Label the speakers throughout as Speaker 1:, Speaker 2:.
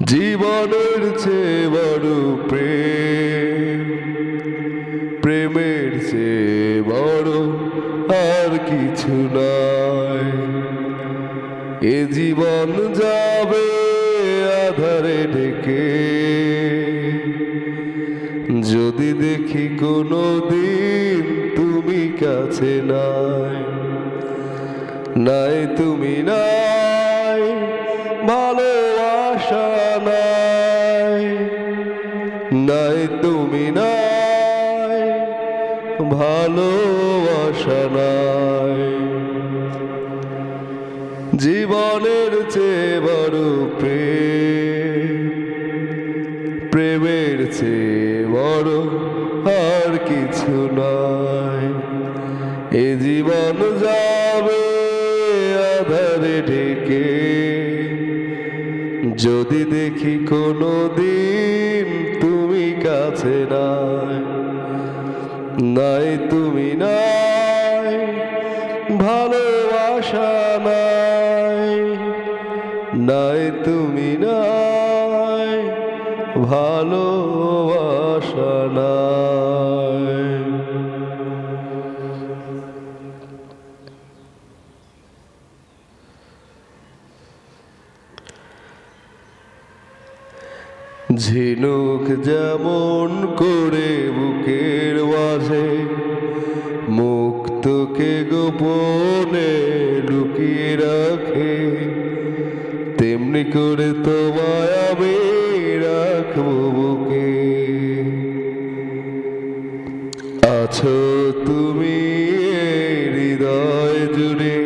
Speaker 1: জীবনের চেয়ে বড় প্রেম, প্রেমের চেয়ে বড় আর কিছু নয়। এ জীবন যাবে আধারে ঢেকে যদি দেখি কোনো দিন তুমি কাছে নাই নাই তুমি নাই তুমি নাই ভালোবাসা নাই। জীবনের চেয়ে বড় প্রেম, প্রেমের চেয়ে বড় আর কিছু নয় এ জীবন যাবে আধারে ঢেকে, যদি দেখি কোনো দিন কাছে নাই নাই তুমি নাই ভালোবাসা নাই নাই তুমি নাই ভালোবাসা নাই। ঝিনুক যেমন করে বুকের মাঝে মুক্তকে গোপনে লুকিয়ে রাখে, তেমনি করে তোমায় আমি রাখব বুকে। আছো তুমি হৃদয় জুড়ে,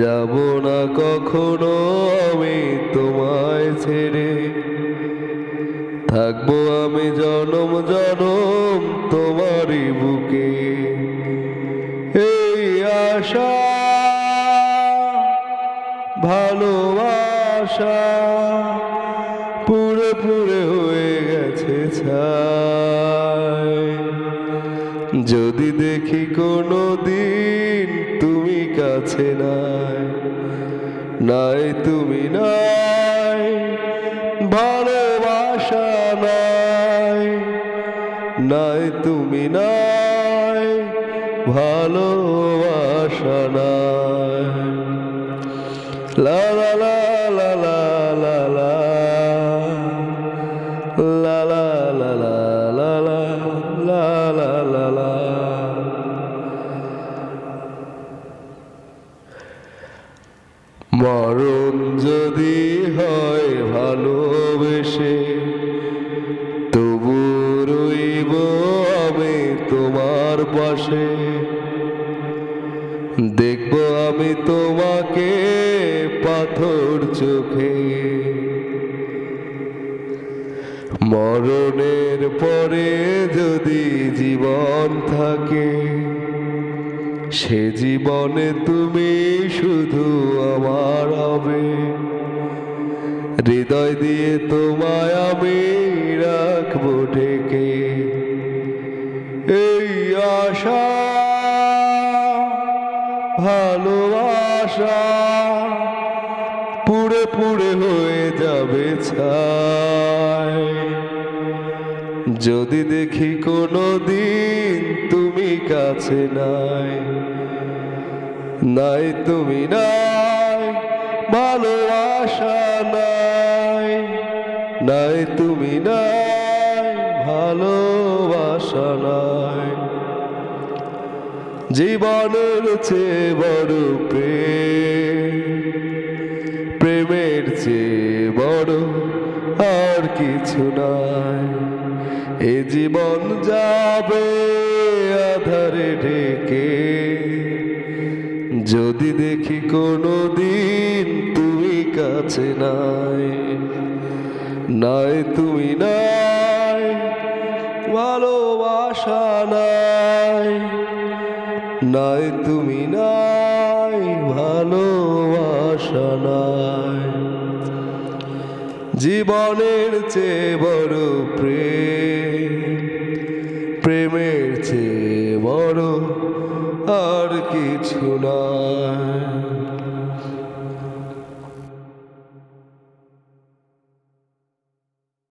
Speaker 1: যাব না কখনো থাকব আমি জনম জনম তোমারই বুকে। এই আশা, ভালোবাসা পুরে পুরে হয়ে গেছে যদি দেখি কোনো দিন তুমি কাছে নাই নাই তুমি নাই ভালোবাসা নাই তুমি নাই ভালোবাসা নাই লা মরণ যদি হয় ভালোবেসে পাশে দেখব আমি তোমাকে পাথর চোখে। মরণের পরে যদি জীবন থাকে, সে জীবনে তুমি শুধু আমার হবে। হৃদয় দিয়ে তোমায় আমি রাখব ঢেকে। এই আশা ভালোবাসা পুড়ে পুড়ে হয়ে যাবে যদি দেখি কোনো দিন তুমি কাছে নাই নাই তুমি নাই, ভালোবাসা নাই নাই তুমি নাই, ভালোবাসা নাই। জীবনের চেয়ে বড় প্রেম। প্রেমের চেয়ে বড় আর কিছু নাই। এ জীবন যাবে আধারে ঢেকে। যদি দেখি কোনো দিন তুমি কাছে নাই নাই তুমি নাই, ভালোবাসা নাই। নাই, তুমি নাই, ভালোবাসা নাই। জীবনের চেয়ে বড় প্রেম, প্রেমের চেয়ে বড় আর কিছু নয়